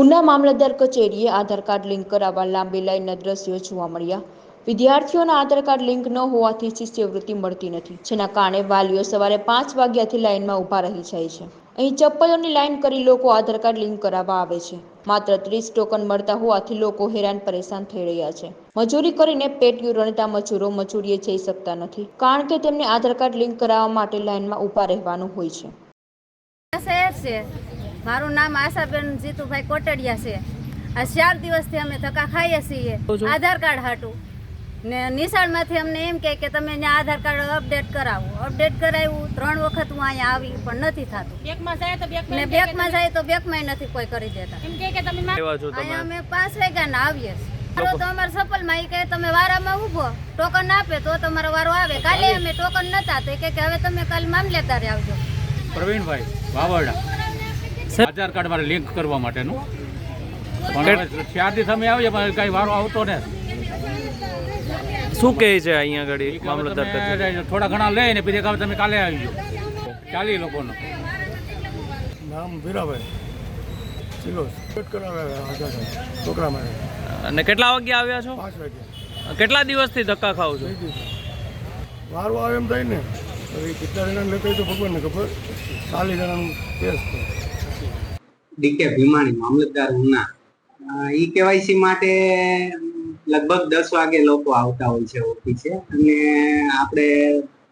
ઉના મામલતદાર કચેરીએ આધાર card link કરાવવા લાંબી લાઈનના દ્રશ્યો જોવા મળ્યા. વિદ્યાર્થીઓના આધાર કાર્ડ લિંક ન હોવાથી શિષ્યવૃત્તિ મળતી નથી, જેના કારણે વાલીઓ સવારે પાંચ વાગ્યાથી લાઈનમાં ઊભા રહી જાય છે. અહીં ચપ્પલોની લાઈન કરી લોકો આધાર કાર્ડ લિંક કરાવવા આવે છે. માત્ર ત્રીસ ટોકન મળતા હોવાથી લોકો હેરાન પરેશાન થઈ રહ્યા છે. મજૂરી કરીને પેટ રણતા મજૂરો મજૂરીએ જઈ શકતા નથી, કારણ કે તેમને આધાર કાર્ડ લિંક કરાવવા માટે લાઈનમાં ઊભા રહેવાનું હોય છે. શહેર છે. મારું નામ આશાબેન જીતુભાઈ કોટડિયા છે. આ ચાર દિવસથી અમે ધક્કા ખાઈએ છીએ. આધાર કાર્ડ હાટું. ને નિશાળમાંથી અમને એમ કહે કે તમે ત્યાં આધાર કાર્ડ અપડેટ કરાવો. અપડેટ કરાવ્યું ત્રણ વખત હું અહીંયા આવી પણ નથી થતું. બેંકમાં જાય તો બેંકમાં ને બેંકમાં જાય તો બેંકમાં નથી કોઈ કરી દેતા. એમ કે તમે મા- આવ્યા છો તમે. અહીંયા અમે પાંચ વાગ્યાના આવીએ છીએ. તો અમારે સફલમાં એ કહે તમે વારામાં ઊભો. ટોકન આપે તો તમારો વારો આવે. કાલે અમે ટોકન નતા. તો એ કહે કે હવે તમે કાલે મામલેદારે આવજો. પ્રવીણભાઈ વાવરડા. આધાર કાર્ડ મારે લિંક કરવા માટેનું. પણ ત્યારથી તમે દિવસ અમે આવીએ પણ કઈ વારો આવતો ને. શું કહે છે અહીંયા આગળ મામલતદાર થોડા ઘણા લઈને પછી કહે તમે કાલે આવી જાઓ. ચાલી લોકોનો. નામ વીરાભાઈ. ચિલો. છોકરા માટે. અને કેટલા વાગ્યા આવ્યા છો? પાંચ વાગે કેટલા દિવસથી ધક્કા ખાવ છો? વારો આવે એમ થાય ને. હવે કેટલા જણા લેતા તો ભગવાનને ખબર. ચાલીસ જણાનું કેસ ડીકે ભીમાણી, મામલતદાર ઉના. ઈ કેવાયસી માટે લગભગ દસ વાગે લોકો આવતા હોય છે ઓફિસે. અને આપણે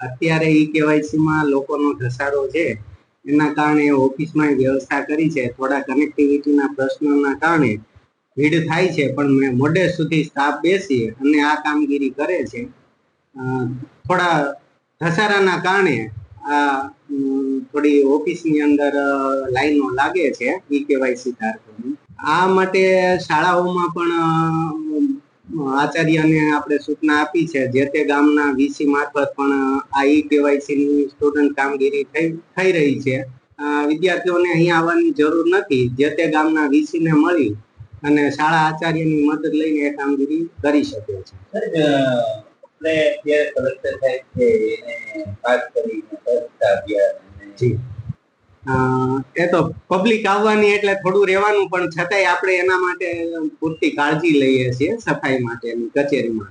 અત્યારે ઈ કેવાયસી માં લોકોનો ઘસારો છે. એના કારણે ઓફિસમાં વ્યવસ્થા કરી છે. થોડા કનેક્ટિવિટીના પ્રશ્નોના કારણે ભીડ થાય છે, પણ મેં મોડે સુધી સ્ટાફ બેસી અને આ કામગીરી કરે છે. થોડા ઘસારાના કારણે આ થોડી ઓફિસની અંદર લાઈનો લાગે છે, ઈ કેવાયસી ધારકોની આ માટે શાળાઓમાં પણ આચાર્યને આપણે સૂચના આપી છે, જે તે ગામના વીસી મારફત પણ આ ઈ કેવાયસી ની સ્ટુડન્ટ કામગીરી થઈ રહી છે. વિદ્યાર્થીઓને અહીંયા આવવાની જરૂર નથી, જે તે ગામના વીસી ને મળી અને શાળા આચાર્યની મદદ લઈને એ કામગીરી કરી શકે છે. આપણે અત્યારે કલેક્ટર સાહેબ છે, એને વાત સ્વચ્છતા અભિયાન જી. એ તો પબ્લિક આવવાની એટલે થોડું રહેવાનું, પણ છતાંય આપણે એના માટે પૂરતી કાળજી લઈએ છીએ, સફાઈ માટેની, કચેરીમાં.